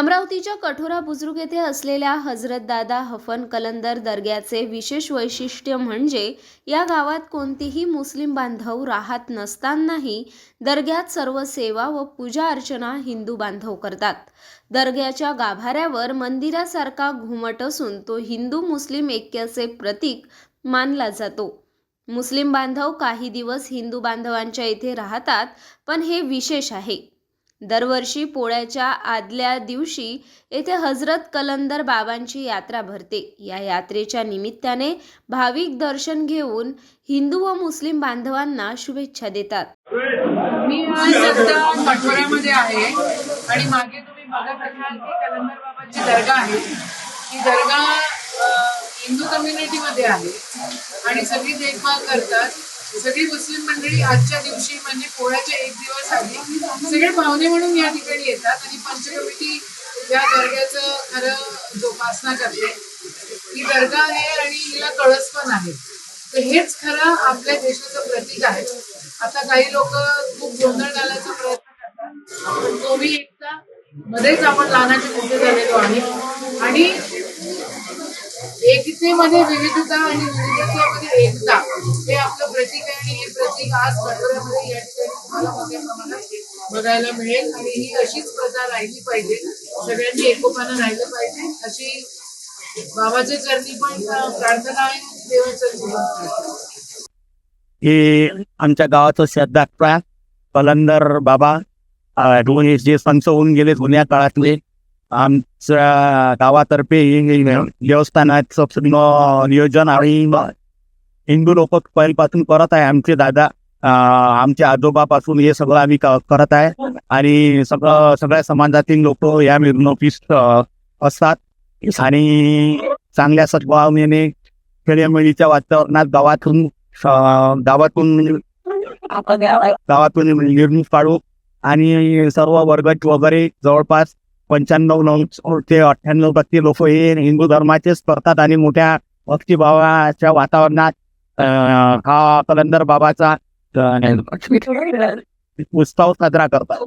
अमरावतीच्या कठोरा बुजुर्ग येथे असलेल्या हजरत दादा हफन कलंदर दर्ग्याचे विशेष वैशिष्ट्य म्हणजे या गावात कोणतेही मुस्लिम बांधव राहत नसतानाही दर्ग्यात सर्व सेवा व पूजा अर्चना हिंदू बांधव करतात. दर्ग्याच्या गाभाऱ्यावर मंदिरासारखा घुमट असून तो हिंदू मुस्लिम ऐक्याचे प्रतीक मानला जातो. मुस्लिम बांधव काही दिवस हिंदू बांधवांच्या इथे राहतात पण हे विशेष आहे. दरवर्षी पोळ्याच्या आदल्या दिवशी येथे हजरत कलंदर बाबांची यात्रा भरते. या यात्रेच्या निमित्ताने भाविक दर्शन घेऊन हिंदू व मुस्लिम बांधवांना शुभेच्छा देतात. मी आज सध्या आहे आणि मागे तुम्ही बघत असाल की कलंदर बाबाची दर्गा आहे. ही दर्गा हिंदू कम्युनिटीमध्ये आहे आणि सगळी देखभाल करतात. सगळी मुस्लिम मंडळी आजच्या दिवशी म्हणजे पोळ्याच्या एक दिवस आधी सगळे पाहुणे म्हणून या ठिकाणी येतात आणि पंचकमिटी या दर्ग्याचं खरं जोपासना करते. ही दर्गा आहे आणि हिला कळस पण आहे. तर हेच खरं आपल्या देशाचं प्रतीक आहे. आता काही लोक खूप गोंधळ घालायचा प्रयत्न करतात. पण मी एकदा मध्येच आपण लहानाचे मोठे झालेलो आहे आणि एकतेमध्ये म्हणजे विविधता आणि विविधतेमध्ये एकता प्रतीक आहे आणि हे प्रतीक आज कटोऱ्यामध्ये या ठिकाणी तुम्हाला मोठ्या प्रमाणात बघायला मिळेल आणि ही अशीच प्रथा राहिली पाहिजे सगळ्यांनी एकोपानं राहिलं पाहिजे अशी बाबाच्या चरणी पण प्रार्थना आहे देवाच्या चरणी हे आमच्या गावाचं श्रद्धास्थळ कलंदर बाबा जे संत होऊन गेले जुन्या काळातले आमच्या गावातर्फे देवस्थानाचं नियोजन आणि हिंदू लोक पहिल्यापासून करत आहे. आमचे दादा आमच्या आजोबापासून हे सगळं आम्ही करत आहे. आणि सगळं सगळ्या समाजातील लोक या मिरवणुकीत असतात. आणि चांगल्या सद्भावनेने खेळमेळीच्या वातावरणात गावातून गावातून गावातून निर्मित काढू. आणि सर्व वर्ग वगैरे जवळपास पंच्याण्णव नऊ ते अठ्ठ्याण्णव टक्के लोक हे हिंदू धर्माचेच करतात. आणि मोठ्या भक्तिभावाच्या वातावरणात हा कलंदर बाबाचा उत्सव साजरा करतात.